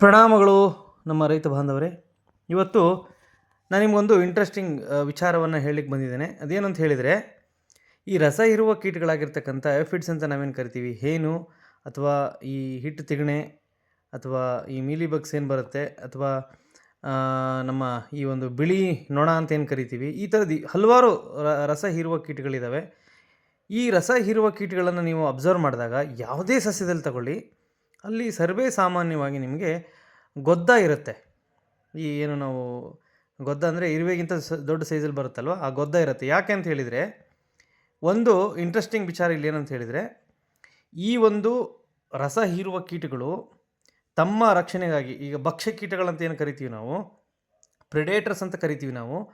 ಪ್ರಣಾಮಗಳು ನಮ್ಮ ರೈತ ಬಾಂಧವರೇ. ಇವತ್ತು ನಾನು ನಿಮಗೊಂದು ಇಂಟ್ರೆಸ್ಟಿಂಗ್ ವಿಚಾರವನ್ನು ಹೇಳಲಿಕ್ಕೆ ಬಂದಿದ್ದೇನೆ. ಅದೇನಂತ ಹೇಳಿದರೆ, ಈ ರಸ ಇರುವ ಕೀಟಗಳಾಗಿರ್ತಕ್ಕಂಥ ಎಫಿಡ್ಸ್ ಅಂತ ನಾವೇನು ಕರಿತೀವಿ? ಹೇನು ಅಥವಾ ಈ ಹಿಟ್ಟು ತಿಗಣೆ ಅಥವಾ ಈ ಮೀಲಿ ಬಗ್ಸ್ ಏನು ಬರುತ್ತೆ ಅಥವಾ ನಮ್ಮ ಈ ಒಂದು ಬಿಳಿ ನೊಣ ಅಂತ ಏನು ಕರಿತೀವಿ? ಈ ಥರದ್ದು ಹಲವಾರು ರಸ ಹೀರುವ ಕೀಟಗಳಿದ್ದಾವೆ ಈ ರಸ ಹೀರುವ ಕೀಟಗಳನ್ನು ನೀವು ಅಬ್ಸರ್ವ್ ಮಾಡಿದಾಗ ಯಾವುದೇ ಸಸ್ಯದಲ್ಲಿ ತಗೊಳ್ಳಿ ಅಲ್ಲಿ ಸರ್ವೇ ಸಾಮಾನ್ಯವಾಗಿ ನಿಮಗೆ ಗೊದ್ದ ಇರುತ್ತೆ. ಈ ಏನು ನಾವು ಗೊದ್ದ ಅಂದರೆ ಇರುವೆಗಿಂತ ಸ ದೊಡ್ಡ ಸೈಜಲ್ಲಿ ಬರುತ್ತಲ್ವ? ಆ ಗೊದ್ದ ಇರುತ್ತೆ. ಯಾಕೆ ಅಂತ ಹೇಳಿದರೆ, ಒಂದು ಇಂಟ್ರೆಸ್ಟಿಂಗ್ ವಿಚಾರ ಇಲ್ಲಿ ಏನಂತ ಹೇಳಿದರೆ, ಈ ಒಂದು ರಸ ಹೀರುವ ಕೀಟಗಳು ತಮ್ಮ ರಕ್ಷಣೆಗಾಗಿ, ಈಗ ಭಕ್ಷ್ಯ ಕೀಟಗಳಂತ ಏನು ಕರಿತೀವಿ ನಾವು? ಪ್ರಿಡೇಟರ್ಸ್ ಅಂತ ಕರಿತೀವಿ ನಾವು.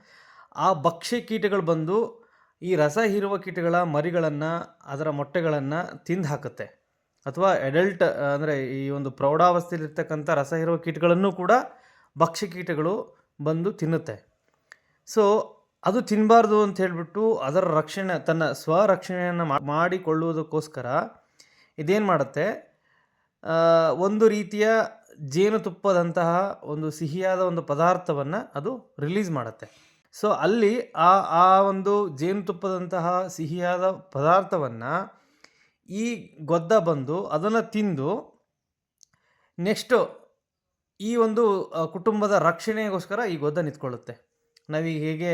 ಆ ಭಕ್ಷ್ಯ ಕೀಟಗಳು ಬಂದು ಈ ರಸ ಹೀರುವ ಕೀಟಗಳ ಮರಿಗಳನ್ನು, ಅದರ ಮೊಟ್ಟೆಗಳನ್ನು ತಿಂದು ಹಾಕುತ್ತೆ. ಅಥವಾ ಎಡಲ್ಟ್ ಅಂದರೆ ಈ ಒಂದು ಪ್ರೌಢಾವಸ್ಥೆಯಲ್ಲಿರ್ತಕ್ಕಂಥ ರಸ ಇರುವ ಕೀಟಗಳನ್ನು ಕೂಡ ಭಕ್ಷ್ಯ ಕೀಟಗಳು ಬಂದು ತಿನ್ನುತ್ತೆ. ಸೊ ಅದು ತಿನ್ನಬಾರ್ದು ಅಂತ ಹೇಳಿಬಿಟ್ಟು ಅದರ ರಕ್ಷಣೆ, ತನ್ನ ಸ್ವರಕ್ಷಣೆಯನ್ನು ಮಾಡಿಕೊಳ್ಳುವುದಕ್ಕೋಸ್ಕರ ಇದೇನು ಮಾಡುತ್ತೆ? ಒಂದು ರೀತಿಯ ಜೇನುತುಪ್ಪದಂತಹ ಒಂದು ಸಿಹಿಯಾದ ಒಂದು ಪದಾರ್ಥವನ್ನು ಅದು ರಿಲೀಸ್ ಮಾಡುತ್ತೆ. ಸೊ ಅಲ್ಲಿ ಆ ಆ ಒಂದು ಜೇನುತುಪ್ಪದಂತಹ ಸಿಹಿಯಾದ ಪದಾರ್ಥವನ್ನು ಈ ಗೊದ್ದ ಬಂದು ಅದನ್ನು ತಿಂದು ನೆಕ್ಸ್ಟು ಈ ಒಂದು ಕುಟುಂಬದ ರಕ್ಷಣೆಗೋಸ್ಕರ ಈ ಗೊದ್ದ ನಿಂತ್ಕೊಳ್ಳುತ್ತೆ. ನಾವೀಗ ಹೇಗೆ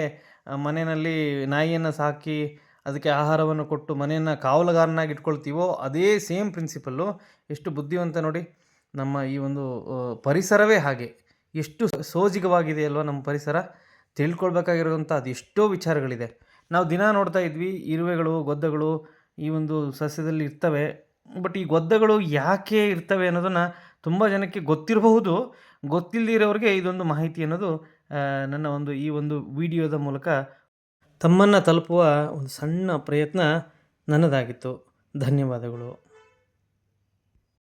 ಮನೆಯಲ್ಲಿ ನಾಯಿಯನ್ನು ಸಾಕಿ ಅದಕ್ಕೆ ಆಹಾರವನ್ನು ಕೊಟ್ಟು ಮನೆಯನ್ನು ಕಾವಲುಗಾರನಾಗಿ ಇಟ್ಕೊಳ್ತೀವೋ ಅದೇ ಸೇಮ್ ಪ್ರಿನ್ಸಿಪಲ್ಲು ಎಷ್ಟು ಬುದ್ಧಿವಂತ ನೋಡಿ, ನಮ್ಮ ಈ ಒಂದು ಪರಿಸರವೇ ಹಾಗೆ. ಎಷ್ಟು ಸೋಜಿಗವಾಗಿದೆ ಅಲ್ವಾ ನಮ್ಮ ಪರಿಸರ? ತಿಳ್ಕೊಳ್ಬೇಕಾಗಿರುವಂಥ ಅದೆಷ್ಟೋ ವಿಚಾರಗಳಿದೆ. ನಾವು ದಿನ ನೋಡ್ತಾ ಇದ್ವಿ, ಇರುವೆಗಳು, ಗೊದ್ದಗಳು ಈ ಒಂದು ಸಸ್ಯದಲ್ಲಿ ಇರ್ತವೆ. ಬಟ್ ಈ ಗೊದ್ದಗಳು ಯಾಕೆ ಇರ್ತವೆ ಅನ್ನೋದನ್ನು ತುಂಬ ಜನಕ್ಕೆ ಗೊತ್ತಿರಬಹುದು. ಗೊತ್ತಿಲ್ಲದಿರೋರಿಗೆ ಇದೊಂದು ಮಾಹಿತಿ ಅನ್ನೋದು ನನ್ನ ಒಂದು ಈ ಒಂದು ವಿಡಿಯೋದ ಮೂಲಕ ತಮ್ಮನ್ನು ತಲುಪುವ ಒಂದು ಸಣ್ಣ ಪ್ರಯತ್ನ ನನ್ನದಾಗಿತ್ತು. ಧನ್ಯವಾದಗಳು.